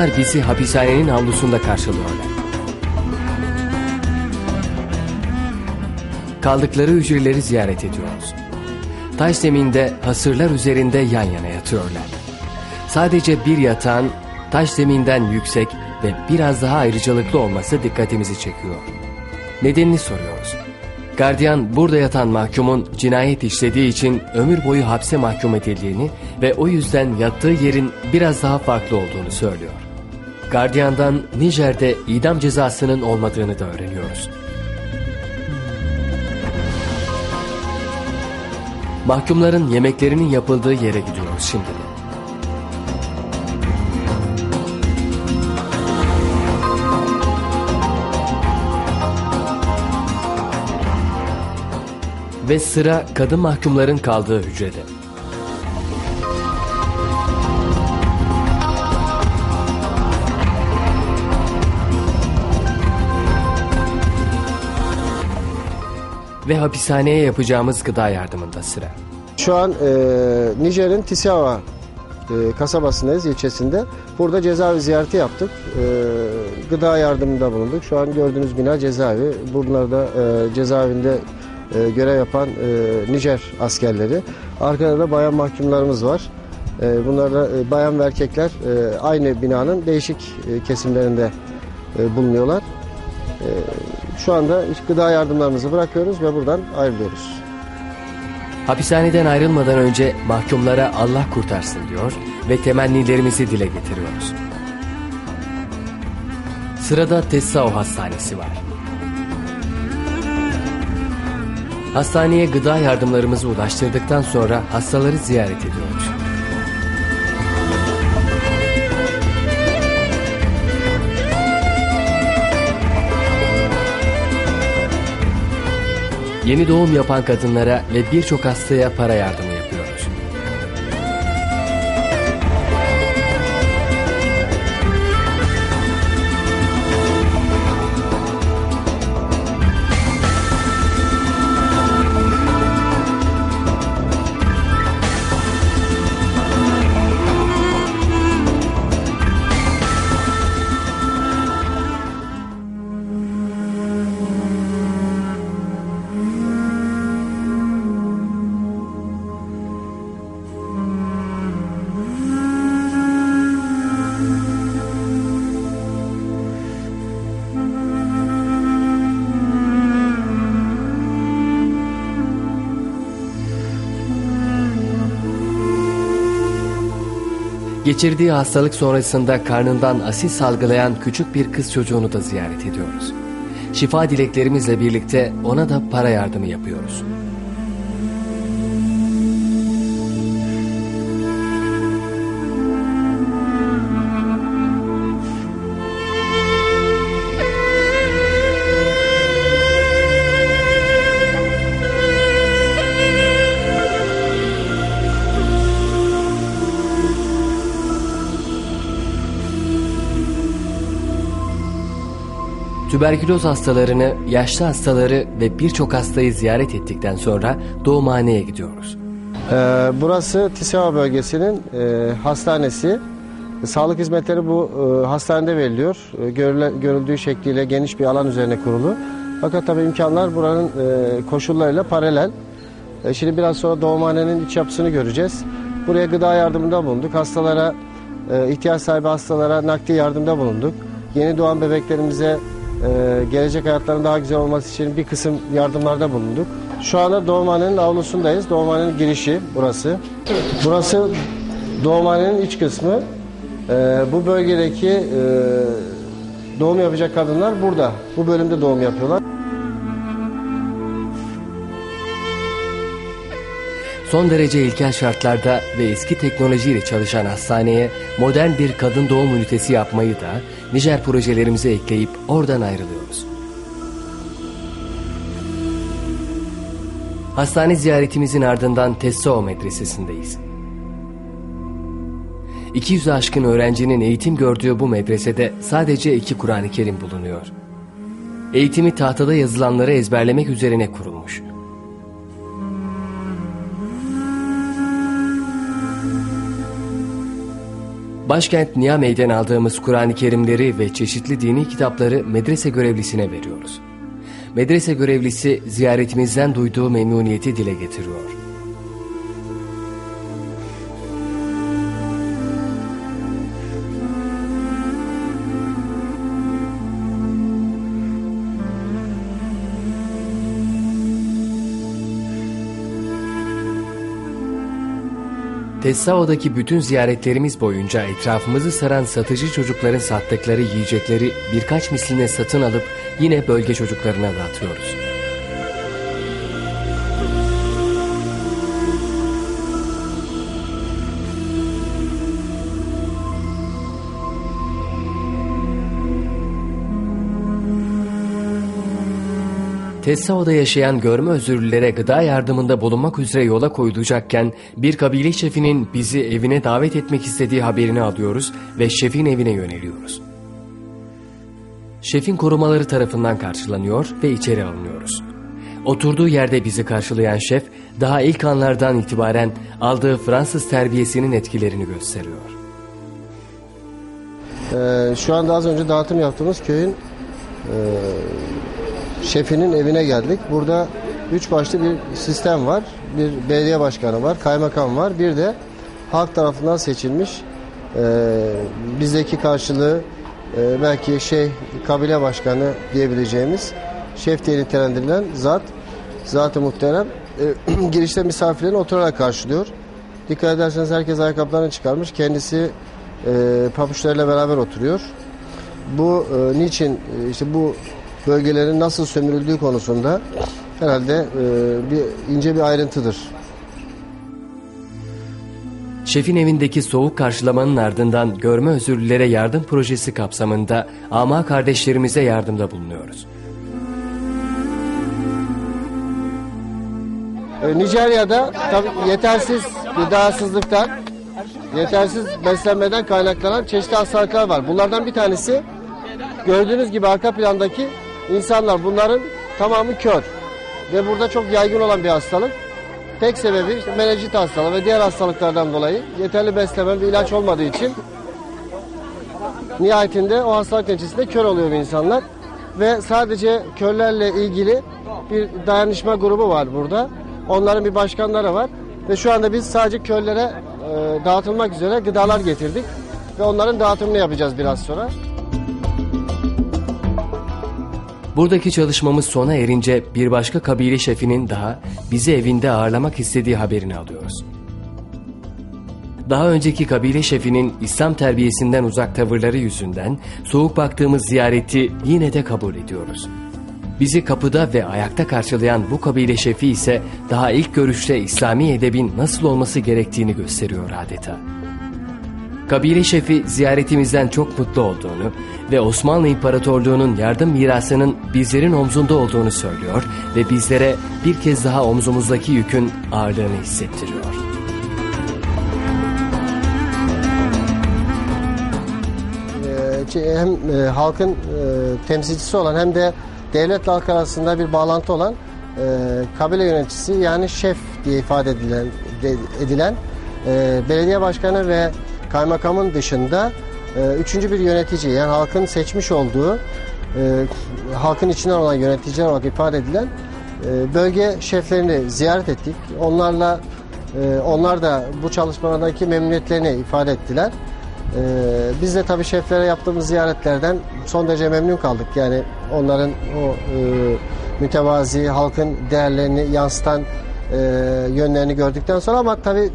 Onlar bizi hapishanenin avlusunda karşılıyorlar. Kaldıkları hücreleri ziyaret ediyoruz. Taş zeminde hasırlar üzerinde yan yana yatıyorlar. Sadece bir yatağın taş zeminden yüksek ve biraz daha ayrıcalıklı olması dikkatimizi çekiyor. Nedenini soruyoruz. Gardiyan burada yatan mahkumun cinayet işlediği için ömür boyu hapse mahkum edildiğini ve o yüzden yattığı yerin biraz daha farklı olduğunu söylüyor. Gardiyandan Nijer'de idam cezasının olmadığını da öğreniyoruz. Mahkumların yemeklerinin yapıldığı yere gidiyoruz şimdi. Ve sıra kadın mahkumların kaldığı hücrede. Ve hapishaneye yapacağımız gıda yardımında sıra. Şu an e, Nijer'in Tisava e, kasabasındayız, ilçesinde. Burada cezaevi ziyareti yaptık. E, gıda yardımında bulunduk. Şu an gördüğünüz bina cezaevi. Bunlar da e, cezaevinde e, görev yapan e, Nijer askerleri. Arkada da bayan mahkumlarımız var. E, bunlar da e, bayan ve erkekler e, aynı binanın değişik e, kesimlerinde e, bulunuyorlar. E, şu anda gıda yardımlarımızı bırakıyoruz ve buradan ayrılıyoruz. Hapishaneden ayrılmadan önce mahkumlara Allah kurtarsın diyor ve temennilerimizi dile getiriyoruz. Sırada Tessao Hastanesi var. Hastaneye gıda yardımlarımızı ulaştırdıktan sonra hastaları ziyaret ediyoruz. Yeni doğum yapan kadınlara ve birçok hastaya para yardımı Geçirdiği hastalık sonrasında karnından asit salgılayan küçük bir kız çocuğunu da ziyaret ediyoruz. Şifa dileklerimizle birlikte ona da para yardımı yapıyoruz. Tüberküloz hastalarını, yaşlı hastaları ve birçok hastayı ziyaret ettikten sonra doğumhaneye gidiyoruz. Ee, burası Tisava bölgesinin e, hastanesi. Sağlık hizmetleri bu e, hastanede veriliyor. E, görüle, görüldüğü şekliyle geniş bir alan üzerine kurulu. Fakat tabii imkanlar buranın e, koşullarıyla paralel. E, şimdi biraz sonra doğumhanenin iç yapısını göreceğiz. Buraya gıda yardımında bulunduk. Hastalara, e, ihtiyaç sahibi hastalara nakdi yardımda bulunduk. Yeni doğan bebeklerimize e, gelecek hayatlarının daha güzel olması için bir kısım yardımlarda bulunduk. Şu anda doğumhanenin avlusundayız. Doğumhanenin girişi burası. Burası doğumhanenin iç kısmı. E, bu bölgedeki e, doğum yapacak kadınlar burada. Bu bölümde doğum yapıyorlar. Son derece ilkel şartlarda ve eski teknolojiyle çalışan hastaneye modern bir kadın doğum ünitesi yapmayı da Nijer projelerimize ekleyip oradan ayrılıyoruz. Hastane ziyaretimizin ardından Tessao medresesindeyiz. 200'ü aşkın öğrencinin eğitim gördüğü bu medresede sadece iki Kur'an-ı Kerim bulunuyor. Eğitimi tahtada yazılanları ezberlemek üzerine kurulmuş. Başkent Niamey'den aldığımız Kur'an-ı Kerimleri ve çeşitli dini kitapları medrese görevlisine veriyoruz. Medrese görevlisi ziyaretimizden duyduğu memnuniyeti dile getiriyor. Tessao'daki bütün ziyaretlerimiz boyunca etrafımızı saran satıcı çocukların sattıkları yiyecekleri birkaç misline satın alıp yine bölge çocuklarına dağıtıyoruz. Tessao'da yaşayan görme özürlülere gıda yardımında bulunmak üzere yola koyulacakken bir kabile şefinin bizi evine davet etmek istediği haberini alıyoruz ve şefin evine yöneliyoruz. Şefin korumaları tarafından karşılanıyor ve içeri alınıyoruz. Oturduğu yerde bizi karşılayan şef daha ilk anlardan itibaren aldığı Fransız terbiyesinin etkilerini gösteriyor. Ee, şu anda az önce dağıtım yaptığımız köyün e, şefinin evine geldik. Burada üç başlı bir sistem var. Bir belediye başkanı var, kaymakam var. Bir de halk tarafından seçilmiş e, bizdeki karşılığı e, belki şey kabile başkanı diyebileceğimiz şef diye nitelendirilen zat zat-ı muhterem e, girişte misafirlerini oturarak karşılıyor. Dikkat ederseniz herkes ayakkabılarını çıkarmış. Kendisi e, pabuçlarıyla beraber oturuyor. Bu e, niçin e, işte bu bölgelerin nasıl sömürüldüğü konusunda herhalde e, bir ince bir ayrıntıdır. Şefin evindeki soğuk karşılamanın ardından görme özürlülere yardım projesi kapsamında ama kardeşlerimize yardımda bulunuyoruz. E, Nijerya'da tabii yetersiz gıdasızlıktan, yetersiz beslenmeden kaynaklanan çeşitli hastalıklar var. Bunlardan bir tanesi gördüğünüz gibi arka plandaki insanlar. Bunların tamamı kör. Ve burada çok yaygın olan bir hastalık. Tek sebebi menenjit hastalığı ve diğer hastalıklardan dolayı yeterli besleme ve ilaç olmadığı için nihayetinde o hastalık neticesinde kör oluyor bu insanlar. Ve sadece körlerle ilgili bir dayanışma grubu var burada. Onların bir başkanları var. Ve şu anda biz sadece körlere e, dağıtılmak üzere gıdalar getirdik. Ve onların dağıtımını yapacağız biraz sonra. Buradaki çalışmamız sona erince bir başka kabile şefinin daha bizi evinde ağırlamak istediği haberini alıyoruz. Daha önceki kabile şefinin İslam terbiyesinden uzak tavırları yüzünden soğuk baktığımız ziyareti yine de kabul ediyoruz. Bizi kapıda ve ayakta karşılayan bu kabile şefi ise daha ilk görüşte İslami edebin nasıl olması gerektiğini gösteriyor adeta. Kabile şefi ziyaretimizden çok mutlu olduğunu ve Osmanlı İmparatorluğu'nun yardım mirasının bizlerin omzunda olduğunu söylüyor ve bizlere bir kez daha omzumuzdaki yükün ağırlığını hissettiriyor. Ee, hem e, halkın e, temsilcisi olan hem de devletle halk arasında bir bağlantı olan e, kabile yöneticisi yani şef diye ifade edilen, edilen belediye başkanı ve kaymakamın dışında e, üçüncü bir yönetici yani halkın seçmiş olduğu e, halkın içinden olan yöneticiler olarak ifade edilen e, bölge şeflerini ziyaret ettik. Onlarla onlar da bu çalışmalardaki memnuniyetlerini ifade ettiler. Biz de tabii şeflere yaptığımız ziyaretlerden son derece memnun kaldık. Yani onların o mütevazi halkın değerlerini yansıtan yönlerini gördükten sonra ama tabii